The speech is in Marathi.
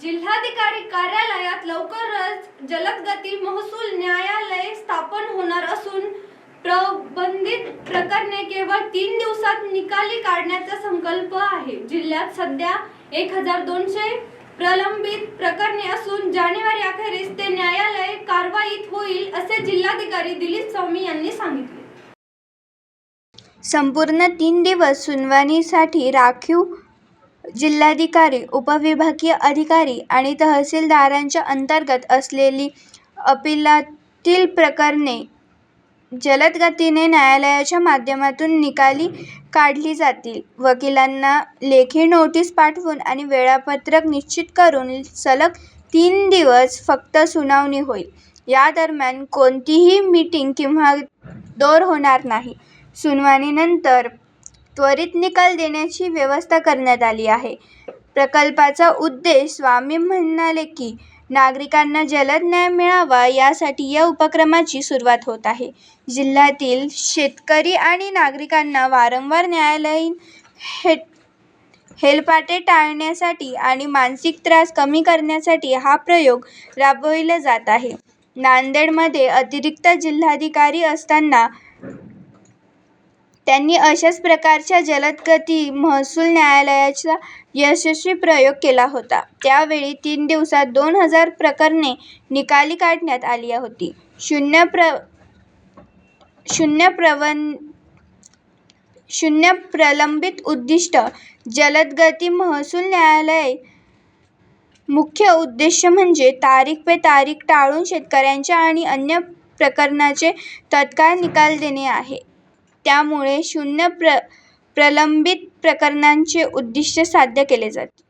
जिल्हाधिकारी कार्यालयात लवकरच जलदगती महसूल न्यायालय स्थापन होणार असून प्रबंधित प्रकरणे केवळ तीन दिवसात निकाली काढण्याचा संकल्प आहे. जिल्ह्यात सध्या एक हजार दोनशे प्रलंबित प्रकरणे असून जानेवारी अखेरीस ते न्यायालय कारवाईत होईल असे जिल्हाधिकारी दिलीप स्वामी यांनी सांगितले. संपूर्ण तीन दिवस सुनावणीसाठी राखीव जिल्हाधिकारी उपविभागीय अधिकारी आणि तहसीलदारांच्या अंतर्गत असलेली अपिलातील प्रकरणे जलद गतीने न्यायालयाच्या माध्यमातून निकाली काढली जातील. वकिलांना लेखी नोटीस पाठवून आणि वेळापत्रक निश्चित करून सलग तीन दिवस फक्त सुनावणी होईल. या दरम्यान कोणतीही मीटिंग किंवा दोर होणार नाही. सुनावणीनंतर त्वरित निकाल देण्याची व्यवस्था करण्यात आली आहे. प्रकल्पाचा उद्देश स्वामी म्हणाले की नागरिकांना जलद न्याय मिळावा यासाठी या उपक्रमाची सुरुवात होत आहे. जिल्ह्यातील शेतकरी आणि नागरिकांना वारंवार न्यायालयीन हे हेलपाटे टाळण्यासाठी आणि मानसिक त्रास कमी करण्यासाठी हा प्रयोग राबविला जात आहे. नांदेडमध्ये अतिरिक्त जिल्हाधिकारी असताना त्यांनी अशाच प्रकारच्या जलदगती महसूल न्यायालयाचा यशस्वी प्रयोग केला होता. त्यावेळी तीन दिवसात दोन हजार प्रकरणे निकाली काढण्यात आली होती. शून्य प्र शून्य प्रवन शून्य प्रलंबित उद्दिष्ट जलदगती महसूल न्यायालय मुख्य उद्देश म्हणजे तारीख पे तारीख टाळून शेतकऱ्यांच्या आणि अन्य प्रकरणाचे तत्काळ निकाल देणे आहे. त्यामुळे शून्य प्र प्रलंबित प्रकरणांचे उद्दिष्ट साध्य केले जाते.